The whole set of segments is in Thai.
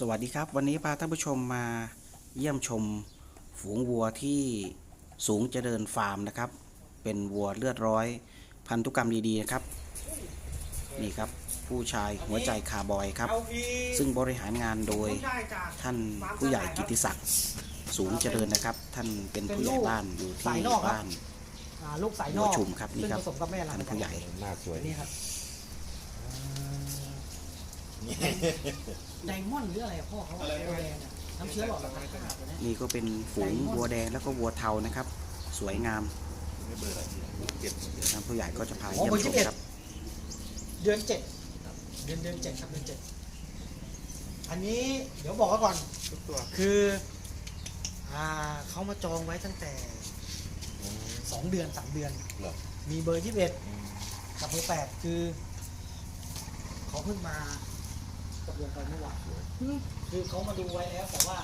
สวัสดีครับ วันนี้พาท่านผู้ชมมาเยี่ยมชมฝูงวัวที่สูงเจริญฟาร์มนะครับ เป็นวัวเลือดร้อย พันธุกรรมดีๆนะครับ นี่ครับผู้ชายหัวใจคาร์บอยครับ ซึ่งบริหารงานโดยท่านผู้ใหญ่กิติศักดิ์สูงเจริญนะครับ ท่านเป็นผู้ใหญ่บ้านอยู่ที่บ้านอ่าลูกสายนอกหัวชุมครับนี่ครับซึ่งผสมกับแม่เราท่านผู้ใหญ่หน้าสวยนี่ครับ ไดมอนด์หรืออะไรอะพ่อเขาอะไรแดงอะน้ำเชื้อหลอดละลายขนาดนี้นี่ก็เป็นฝูงวัวแดงแล้วก็วัวเทานะครับ สวยงามไม่เบอร์อะไรเจ็ดเดี๋ยวท่านผู้ใหญ่ก็จะพาโอ้เยี่ยมเบอร์ชยี่มสิบเอ็ดครับ เดือนเจ็ดเดือนเดือนเจ็ดครับเดือนเจ็ดอันนี้เดี๋ยวบอกไว้ก่อนทุกตัวคืออ่าเขามาจองไว้ตั้งแต่สองเดือนสามเดือน เหรอ มีเบอร์ยี่สิบเอ็ด กับเบอร์แปดคือเขาเพิ่งมาตก ลงไปเมื่อวานคือเขามาดูไว้แล้วแต่ว่า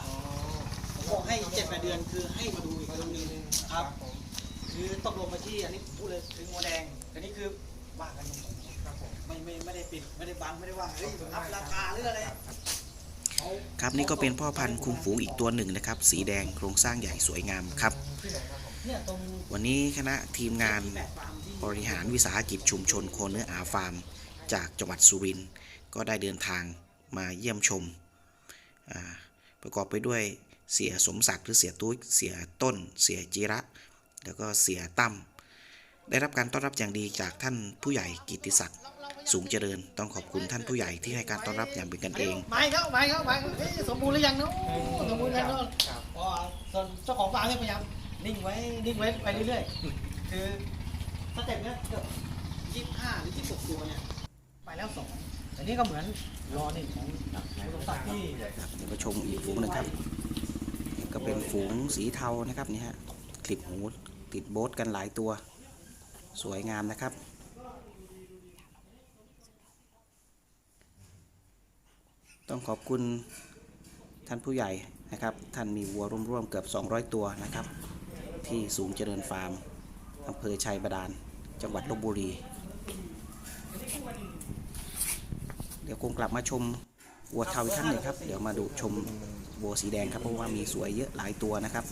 ผมบอกให้เจ็ดแปดเดือนคือให้มาดูอีกครั้งหนึงครับคือตกลงมาที่อันนี้พูดเลยคืองัวแดงอันนี้คือว่ากันตรงๆครับผมไม่ไม่ไม่ได้ปิดไม่ได้บังไม่ได้ว่าเฮ้ยอัพราคาหรืออะไรเขาครับนี่ก็เป็นพ่อพันธุ์คุมฝูงอีกตัวหนึ่งนะครับ สีแดงโครงสร้างใหญ่สวยงามครับ เนี่ยตรงวันนี้คณะทีมงาน แปดฟาร์มที่ บริหารวิสาหกิจชุมชนโคเนื้ออาฟาร์ม จากจังหวัดสุรินทร์ก็ได้เดินทาง มาเยี่ยมชม ประกอบไปด้วยเสียสมศักดิ์หรือเสียตุ้ยเสียต้น เสียจิระ แล้วก็เสียตั้มได้รับการต้อนรับอย่างดีจากท่านผู้ใหญ่กิติศักดิ์สูงเจริญต้องขอบคุณท่านผู้ใหญ่ที่ให้การต้อนรับอย่างเป็นกันเองไม่ครับไม่ครับไม่เฮ้สมบูรณ์หรือยังเนาะสมบูรณ์แล้วเนาะอ๋อส่วนเจ้าของฟาร์มเนี่ยพยายามนิ่งไว้นิ่งไว้ไปเรื่อยๆคือสเต็ปเนี้ยเกือบยี่สิบห้าหรือยี่สิบหกตัวเนี่ย อันนี้ก็เหมือนรอนึ่ของคุณสมศักที่เดี๋ยวมาชมอีกฝูงหนึ่งครับ ก็เป็นฝูงสีเทานะครับนี่ฮะคลิปหูติดโบ๊ทกันหลายตัว สวยงามนะครับต้องขอบคุณท่านผู้ใหญ่นะครับ ท่านมีวัวร่วมๆเกือบ 200 ตัวนะครับ ที่สูงเจริญฟาร์มอำเภอชัยบาดาล จังหวัดลบบุรี เดี๋ยวคงกลับมาชมวัวเทาอีกครั้งหนึ่งครับ เดี๋ยวมาดูชมวัวสีแดงครับเพราะว่ามีสวยเยอะหลายตัวนะครับ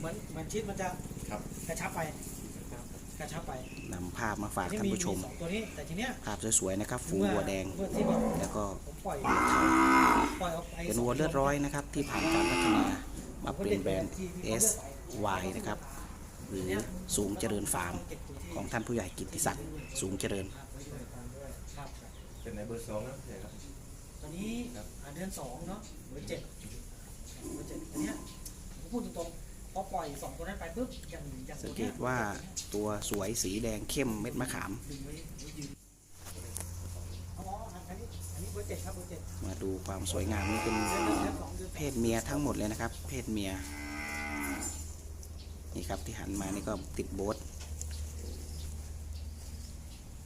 เหมือนเหมือนชิดมันจะครับกระชับไปกระชับไปนำภาพมาฝากที่ท่านผู้ชม สองตัวนี้แต่ทีเนี้ยภาพสวยๆนะครับ ฝูงวัวแดง เมื่อที่แบบแล้วก็ผมปล่อยปล่อยออกไปเป็นวัวเลือดร้อยนะครับ ที่ผ่านการพัฒนามาเป็นแบรนด์ SY นะครับ หรือสูงเจริญฟาร์มของท่านผู้ใหญ่กิตติศักดิ์สูงเจริญครับ เป็นในเบอร์สองนะใช่ครับ ตอนนี้อ่าเดือนสองเนาะเบอร์เจ็ดเบอร์เจ็ดอันเนี้ยผมพูดตรงๆพอปล่อยสองตัวนั้นไปปุ๊บอย่างอย่างสัตังวเกเนี้ยตว่าตัวสวยสีแดงเข้มเม็ดมะขาม ดึงไว้ไว้ยืนเอาหมออันนี้อันนี้เบอร์เจ็ดครับเบอร์เจ็ดมาดูความสวยงามนี่เป็นเดือนหนึ่งเดือนสองเดือนสามเพศเมียทั้งหมดเลยนะครับ เพศเมีย นี่ครับที่หันมานี่ก็ติดโบ๊ท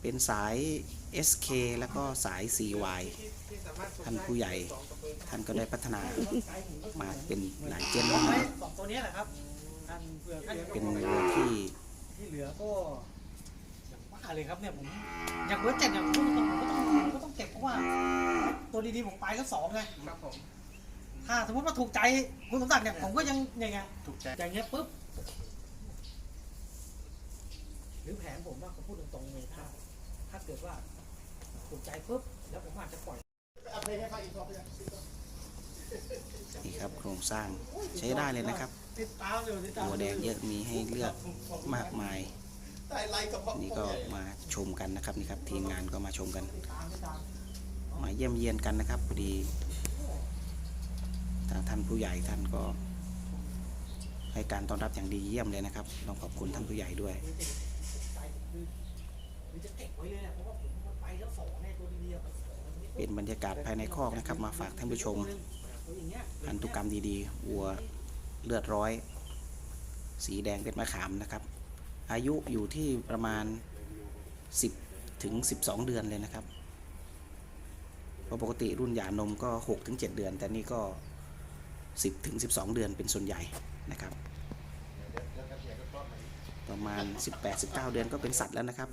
เป็นสาย SK แล้วก็สาย CY ท่านผู้ใหญ่ท่านก็ได้พัฒนามาเป็นหลายเจนยแล้วกนะไว้ครับสองตัวเนี้ยแหละครับอันเผื่อใครเป็นวัวที่ที่เหลือก็อย่างว่าเลยครับเนี่ยผมอย่างเบอร์เจ็ดเนี่ยผมก็ต้องผมก็ต้องผมก็ต้องเก็บเพราะว่า ตัวดีๆผมไปก็สองไงครับผมถ้าสมมติว่าถูกใจคุณสมศักดิ์เนี่ยผมก็ยังอย่างเงี้ยถูกใจอย่างเงี้ยปุ๊บหรือแผนผมว่าเขาพูดตรงๆเลยถ้า ถ้าเกิดว่าถูกใจปุ๊บแล้วผมอาจจะปล่อยนี่ครับโครงสร้างใช้ได้เลยนะครับติดตามเลยติดตามวัวแดงเยอะมีให้เลือกมากมาย นี่ก็มาชมกันนะครับนี่ครับทีมงานก็มาชมกันตามติดตามมาเยี่ยมเยียนกันนะครับพอดีทางท่านผู้ใหญ่ท่านก็ให้การต้อนรับอย่างดีเยี่ยมเลยนะครับ ต้องขอบคุณท่านผู้ใหญ่ด้วยใจคือ คือจะเก็บไว้เลยแหละเพราะว่าผมไปแล้วสองเนี่ยตัวดีๆอะไปสองแล้วทีนี้เป็นบรรยากาศภายในคอกนะครับ มาฝากท่านผู้ชมตัวอย่างเงี้ยพันธุกรรมดีๆวัวเลือดร้อย สีแดงเป็นมะขามนะครับ อายุอยู่ที่ประมาณ 10ถึง12 เดือนเลยนะครับเพราะปกติรุ่นหย่านมก็6ถึง7เดือน แต่นี่ก็ 10ถึง12 เดือนเป็นส่วนใหญ่นะครับ ประมาณ 18-19 เดือนก็เป็นสัตว์แล้วนะครับ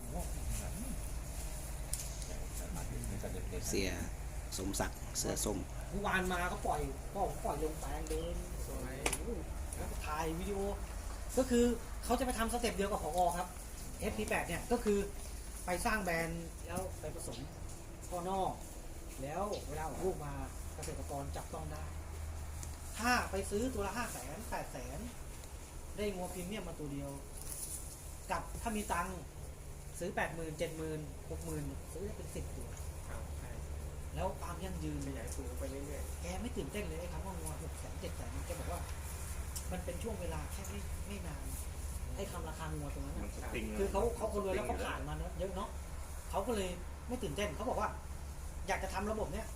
เสียสมศักดิ์เสือส้มเมื่อวานมาก็ปล่อยพ่อผมปล่อยลงแปลงเดินสวยแล้วก็ถ่ายวิดีโอ ก็คือเขาจะไปทำสเต็ปเดียวกับของอครับ FP8 เนี่ยก็คือไปสร้างแบรนด์แล้วไปผสมข้อนอก แล้วเวลาออกลูกมาเกษตรกรจับต้องได้ ถ้าไปซื้อตัวละห้าแสนแปดแสนได้งัวพรีเมียมมาตัวเดียว กับถ้ามีตังค์ซื้อแปดหมื่นเจ็ดหมื่นหกหมื่นซื้อได้เป็นสิบตัว ครับใช่แล้วความยั่งยืนขยายสูงไปเรื่อยแกไม่ตื่นเต้นเลยไอ้คำว่างัวหกแสนเจ็ดแสนแกบอกว่า มันเป็นช่วงเวลาแค่ไม่ไม่นานไอ้คำราคางัวตรงนั้นมันน่ะสปริงคือเขาเขาคนรวยแล้วเขาผ่านมาเนอะเยอะเนาะเขาก็เลยไม่ตื่นเต้นเขาบอกว่า อยากจะทำระบบเนี้ย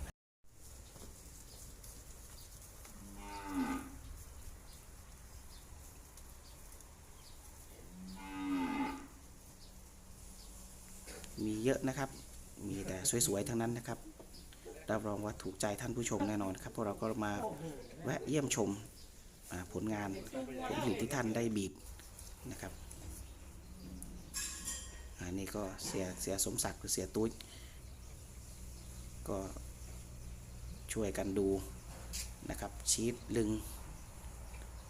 มี เยอะนะครับ มีแต่สวยๆทั้งนั้นนะครับรับรองว่าถูกใจท่านผู้ชมแน่นอนครับพวกเราก็มาแวะเยี่ยมชมผลงานผลผลิตที่ท่านได้บีบนะครับอันนี้ก็เสียเสียสมศักดิ์หรือเสียตุ้ยก็ช่วยกันดูนะครับชีสลึง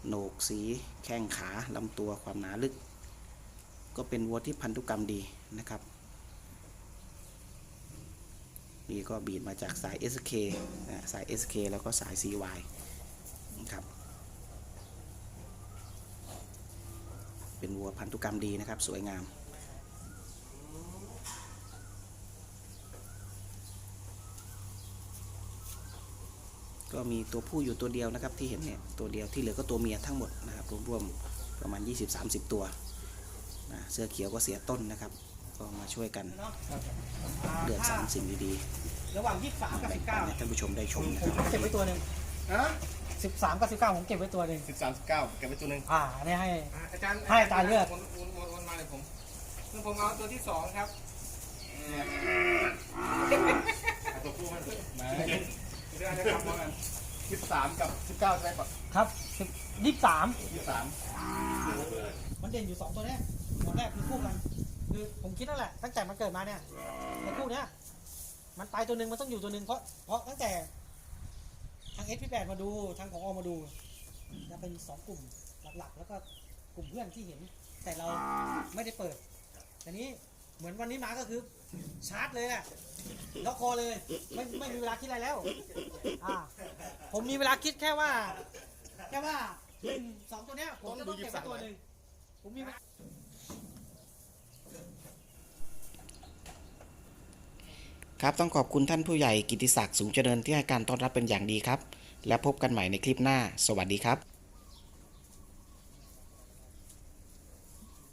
โหนกสีแข้งขาลำตัวความหนาลึก ก็เป็นวัวที่พันธุกรรมดีนะครับ นี่ก็บีดมาจากสาย SK นะสาย SK แล้วก็สาย CY นะครับเป็นวัวพันธุกรรมดีนะครับ สวยงาม ก็มีตัวผู้อยู่ตัวเดียวนะครับที่เห็นเนี่ยตัวเดียวที่เหลือก็ตัวเมียทั้งหมดนะครับรวมๆประมาณ 20-30 ตัวนะเสื้อเขียวก็เสียต้นนะครับ ก็มาช่วยกันเนาะเลือกสรรสิ่งดีระหว่างยี่สิบสามกับๆแบ่สิงบปัเก้านให้ท่านผู้ชมได้ชมนะผคมรับเก็บไว้ตัวหนึ่งๆฮะสิบสามกับสิบเก้าผมเก็บไว้ตัวหนึ่งสิบสามสิบเก้าเก็บไปตัวหนึ่งอ่าอันนี้ให้ อะอาจารย์ให้อาจารย์เลือก วนวนวนวนมาเลยผมซึ่งผมเอาตัวที่สองครับเนี่ยเอาตัวผู้มันมาเดี๋ยวอาจจะทำมากันสิบสามกับสิบเก้าใช่ไหมปะครับสิบยี่สิบสามยี่สิบสามมันเด่นอยู่สองตัวเนี้ยตัวแรกคือคู่กัน คือผมคิดนั่นแหละตั้งแต่มันเกิดมาเนี่ยในคู่เนี้ยมันตายตัวหนึ่งมันต้องอยู่ตัวหนึ่งเพราะเพราะตั้งแต่ทางเอสพีแปดมาดูทางของอมาดูจะเป็นสองกลุ่มหลักๆ แล้วก็กลุ่มเพื่อนที่เห็น แต่เราไม่ได้เปิดแต่นี้เหมือนวันนี้มาก็คือ ชาร์จเลยแหละล็อกคอเลย ไม่ไม่มีเวลาคิดอะไรแล้วอ่าผมมีเวลาคิดแค่ว่า แค่ว่าหนึ่งสองตัวเนี้ยผมจะต้องเก็บไว้ตัวหนึ่งผมมีเวลา ครับต้องขอบคุณท่านผู้ใหญ่กิติศักดิ์สูงเจริญที่ให้การต้อนรับเป็นอย่างดีครับ และพบกันใหม่ในคลิปหน้า สวัสดีครับ